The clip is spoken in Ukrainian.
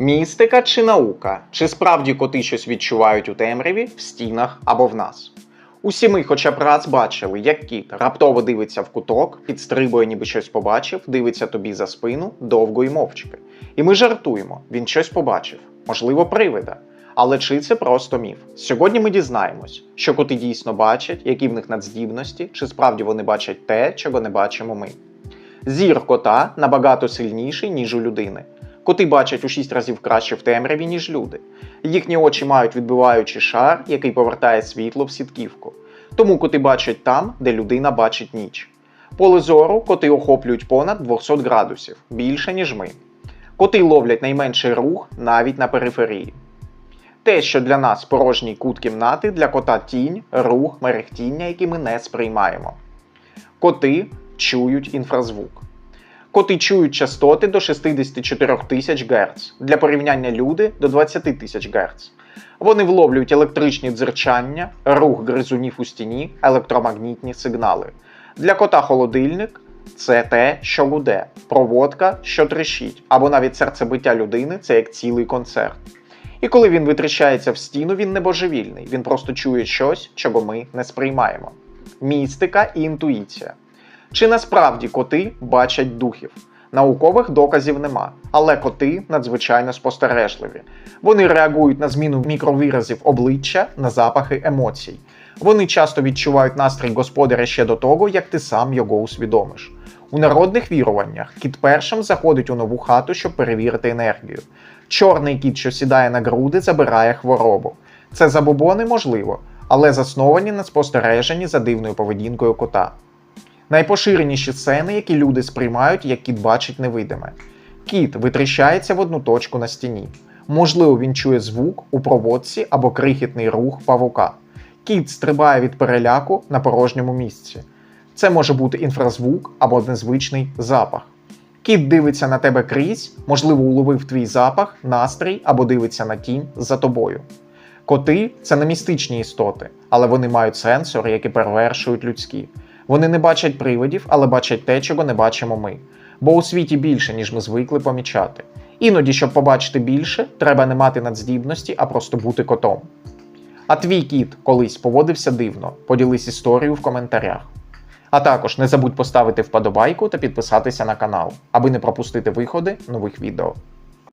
Містика чи наука? Чи справді коти щось відчувають у темряві, в стінах або в нас? Усі ми хоча б раз бачили, як кіт раптово дивиться в куток, підстрибує, ніби щось побачив, дивиться тобі за спину довго і мовчки. І ми жартуємо, він щось побачив, можливо, привида. Але чи це просто міф? Сьогодні ми дізнаємось, що коти дійсно бачать, які в них надздібності, чи справді вони бачать те, чого не бачимо ми. Зір кота набагато сильніший, ніж у людини. Коти бачать у 6 разів краще в темряві, ніж люди. Їхні очі мають відбиваючий шар, який повертає світло в сітківку. Тому коти бачать там, де людина бачить ніч. Поле зору коти охоплюють понад 200 градусів, більше, ніж ми. Коти ловлять найменший рух навіть на периферії. Те, що для нас порожній кут кімнати, для кота тінь, рух, мерехтіння, які ми не сприймаємо. Коти чують інфразвук. Коти чують частоти до 64 тисяч Гц. Для порівняння люди до 20 тисяч Гц. Вони вловлюють електричні дзерчання, рух гризунів у стіні, електромагнітні сигнали. Для кота холодильник це те, що гуде, проводка, що трещить, або навіть серцебиття людини це як цілий концерт. І коли він витріщається в стіну, він не божевільний, він просто чує щось, чого ми не сприймаємо. Містика і інтуїція. Чи насправді коти бачать духів? Наукових доказів нема, але коти надзвичайно спостережливі. Вони реагують на зміну мікровиразів обличчя, на запахи емоцій. Вони часто відчувають настрій господаря ще до того, як ти сам його усвідомиш. У народних віруваннях кіт першим заходить у нову хату, щоб перевірити енергію. Чорний кіт, що сідає на груди, забирає хворобу. Це забобони можливо, але засновані на спостереженні за дивною поведінкою кота. Найпоширеніші сцени, які люди сприймають, як кіт бачить невидиме. Кіт витріщається в одну точку на стіні. Можливо, він чує звук у проводці або крихітний рух павука. Кіт стрибає від переляку на порожньому місці. Це може бути інфразвук або незвичний запах. Кіт дивиться на тебе крізь, можливо, уловив твій запах, настрій або дивиться на тінь за тобою. Коти це не містичні істоти, але вони мають сенсори, які перевершують людські. Вони не бачать привидів, але бачать те, чого не бачимо ми. Бо у світі більше, ніж ми звикли помічати. Іноді, щоб побачити більше, треба не мати надздібності, а просто бути котом. А твій кіт колись поводився дивно. Поділись історією в коментарях. А також не забудь поставити вподобайку та підписатися на канал, аби не пропустити виходи нових відео.